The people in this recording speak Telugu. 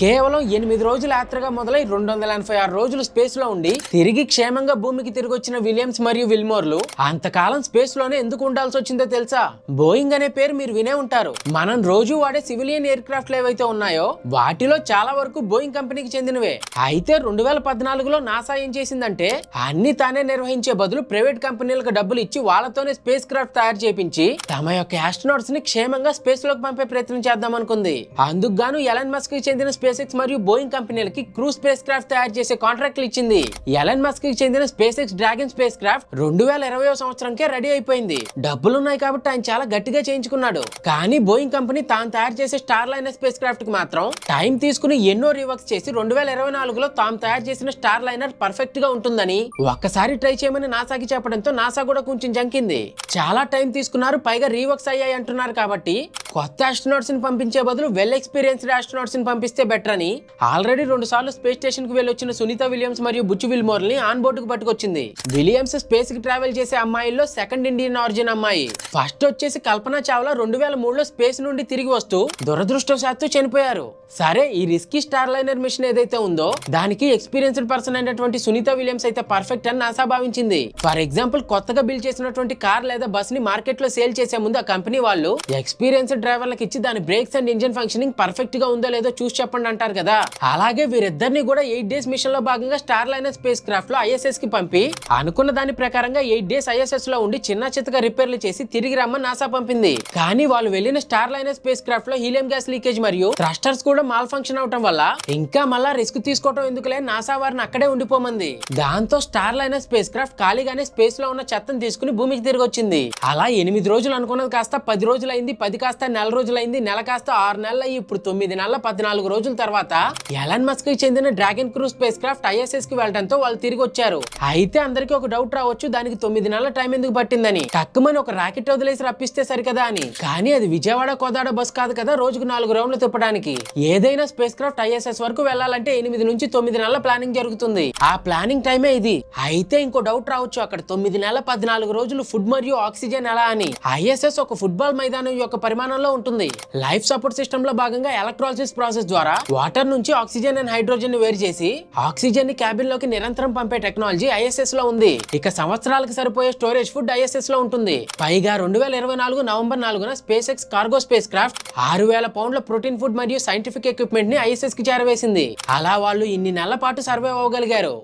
కేవలం ఎనిమిది రోజుల యాత్రగా మొదలై రెండు వందల ఎనభై ఆరు రోజులు స్పేస్లో ఉండి తిరిగి క్షేమంగా భూమికి తిరిగి వచ్చిన విలియమ్స్ మరియు విల్మోర్లు అంతకాలం స్పేస్లోనే ఎందుకు ఉండాల్సి వచ్చిందో తెలుసా? బోయింగ్ అనే పేరు మీరు వినే ఉంటారు. మనం రోజు వాడే సివిలియన్ ఎయిర్ క్రాఫ్ట్లు ఏవైతే ఉన్నాయో వాటిలో చాలా వరకు బోయింగ్ కంపెనీకి చెందినవే. అయితే రెండు వేల పద్నాలుగులో నాసా ఏం చేసిందంటే అన్ని తానే నిర్వహించే బదులు ప్రైవేట్ కంపెనీలకు డబ్బులు ఇచ్చి వాళ్ళతోనే స్పేస్ క్రాఫ్ట్ తయారు చేపించి తమ యొక్క ఆస్ట్రోనాట్స్ని క్షేమంగా స్పేస్లోకి పంపే ప్రయత్నం చేద్దాం అనుకుంది అందుకు గాను ఎలన్ మస్క్కి చెందిన స్పేస్ ఎక్స్ మరియు బోయింగ్ కంపెనీలకి క్రూ స్పేస్ క్రాఫ్ట్ తయారు చేసే కాంట్రాక్ట్లు ఇచ్చింది. ఎలన్ మస్క్కి చెందిన space X dragon spacecraft రెండు వేల ఇరవై సంవత్సరంకే రెడీ అయిపోయింది. డబ్బులు ఉన్నాయి కాబట్టి ఆయన చాలా గట్టిగా చేయించుకున్నాడు. కానీ బోయింగ్ కంపెనీ తాను తయారు చేసే స్టార్ లైనర్ స్పేస్ క్రాఫ్ట్కి మాత్రం టైం తీసుకుని ఎన్నో రివర్క్స్ చేసి రెండు వేల ఇరవై నాలుగులో తాము తయారు చేసిన స్టార్ లైనర్ పర్ఫెక్ట్గా ఉంటుందని ఒక్కసారి ట్రై చేయమని నాసాకి చెప్పడంతో నాసా కూడా కొంచెం జంకింది. చాలా టైం తీసుకున్నారు పైగా రీవర్క్స్ అయ్యాయి అంటున్నారు కాబట్టి కొత్త ఆస్ట్రోనాట్స్ని పంపించే బదులు వెల్ ఎక్స్పీరియన్స్డ్ ఆస్ట్రోనాట్స్ని పంపిస్తే బెటర్ అని ఆల్రెడీ రెండు సార్లు స్పేస్ స్టేషన్కు వెళ్ళొచ్చిన సునీత విలియమ్స్ మరియు బుచ్చు విల్మోర్ని ఆన్ బోర్డు కు పట్టుకొచ్చింది. విలియమ్స్ స్పేస్కి ట్రావెల్ చేసే అమ్మాయిల్లో సెకండ్ ఇండియన్ ఆరిజిన్ అమ్మాయి. ఫస్ట్ వచ్చేసి కల్పన చావ్లా రెండు వేల మూడులో స్పేస్ నుండి తిరిగి వస్తూ దురదృష్టవశాత్తు చనిపోయారు. సరే ఈ రిస్కీ స్టార్ లైనర్ మిషన్ ఏదైతే ఉందో దానికి ఎక్స్పీరియన్స్డ్ పర్సన్ అయినటువంటి సునీత విలియమ్స్ అయితే పర్ఫెక్ట్ అని నాసా భావించింది. ఫర్ ఎగ్జాంపుల్ కొత్తగా బిల్డ్ చేసినటువంటి కార్ లేదా బస్ని మార్కెట్లో సేల్ చేసే ముందు ఆ కంపెనీ వాళ్ళు ఎక్స్పీరియన్స్డ్ డ్రైవర్లకు ఇచ్చి దాని బ్రేక్స్ అండ్ ఇంజిన్ ఫంక్షనింగ్ పర్ఫెక్ట్గా ఉందో లేదో చూసి చెప్పండి అంటారు కదా. అలాగే వీరిద్దరిని కూడా ఎయిట్ డేస్ మిషన్లో భాగంగా స్టార్ లైనర్ స్పేస్ క్రాఫ్ట్లో ఐఎస్ఎస్కి పంపి అనుకున్న దాని ప్రకారంగా ఎయిట్ డేస్ ఐఎస్ఎస్లో ఉండి చిన్న చిత్తగా రిపేర్లు చేసి తిరిగి రమ్మని నాసా పంపింది. కానీ వాళ్ళు వెళ్ళిన స్టార్ లైనర్ స్పేస్ క్రాఫ్ట్లో హీలియం గ్యాస్ లీకేజ్ మరియు థ్రస్టర్స్ కూడా మాల్ ఫంక్షన్ అవటం వల్ల ఇంకా మళ్ళా రిస్క్ తీసుకోవటం ఎందుకులే నాసా వారిని అక్కడే ఉండిపోమంది. దాంతో స్టార్ లైనర్ స్పేస్ క్రాఫ్ట్ ఖాళీగానే స్పేస్లో ఉన్న చెత్తను తీసుకుని భూమికి తిరిగి వచ్చింది. అలా ఎనిమిది రోజులు అనుకున్నది కాస్త పది రోజులు అయింది పది కాస్త నెల రోజులైంది. నెల కాస్త ఆరు నెలలు అయ్యి ఇప్పుడు తొమ్మిది నెలల పద్నాలుగు రోజుల తర్వాత ఎలాన్ మస్క్కి చెందిన డ్రాగన్ క్రూ స్పేస్ క్రాఫ్ట్ ఐఎస్ఎస్కి వెళ్ళడంతో వాళ్ళు తిరిగి వచ్చారు. అయితే అందరికీ ఒక డౌట్ రావచ్చు. దానికి తొమ్మిది నెలల టైం ఎందుకు పట్టిందని. టక్కుమని ఒక రాకెట్ వదిలేసి రప్పిస్తే సరికదా అని. కానీ అది విజయవాడ కోదాడ బస్ కాదు కదా రోజుకు నాలుగు రౌండ్లు తిప్పడానికి. ఏదైనా స్పేస్ క్రాఫ్ట్ ఐఎస్ఎస్ వరకు వెళ్ళాలంటే ఎనిమిది నుంచి తొమ్మిది నెలల ప్లానింగ్ జరుగుతుంది. ఆ ప్లానింగ్ టైమే ఇది. అయితే ఇంకో డౌట్ రావచ్చు. అక్కడ తొమ్మిది నెలల పద్నాలుగు రోజులు ఫుడ్ మరియు ఆక్సిజన్ ఎలా అని. ఐఎస్ఎస్ ఒక ఫుట్బాల్ మైదానం యొక్క పరిమాణం పరిమాణంలో ఉంటుంది. లైఫ్ సపోర్ట్ సిస్టమ్లో భాగంగా ఎలక్ట్రాలసిస్ ప్రాసెస్ ద్వారా వాటర్ నుంచి ఆక్సిజన్ అండ్ హైడ్రోజన్ని వేరు చేసి ఆక్సిజన్ని క్యాబిన్లోకి నిరంతరం పంపే టెక్నాలజీ ఐఎస్ఎస్లో ఉంది. ఇక సంవత్సరాలకు సరిపోయే స్టోరేజ్ ఫుడ్ ఐఎస్ఎస్లో ఉంటుంది. పైగా రెండు వేల ఇరవై నాలుగు నవంబర్ నాలుగున space X cargo spacecraft ఆరు వేల పౌండ్ల ప్రోటీన్ ఫుడ్ మరియు సైంటిఫిక్ ఎక్విప్మెంట్ని ఐఎస్ఎస్కి చేరవేసింది. అలా వాళ్ళు ఇన్ని నెలల పాటు సర్వే అవ్వగలిగారు.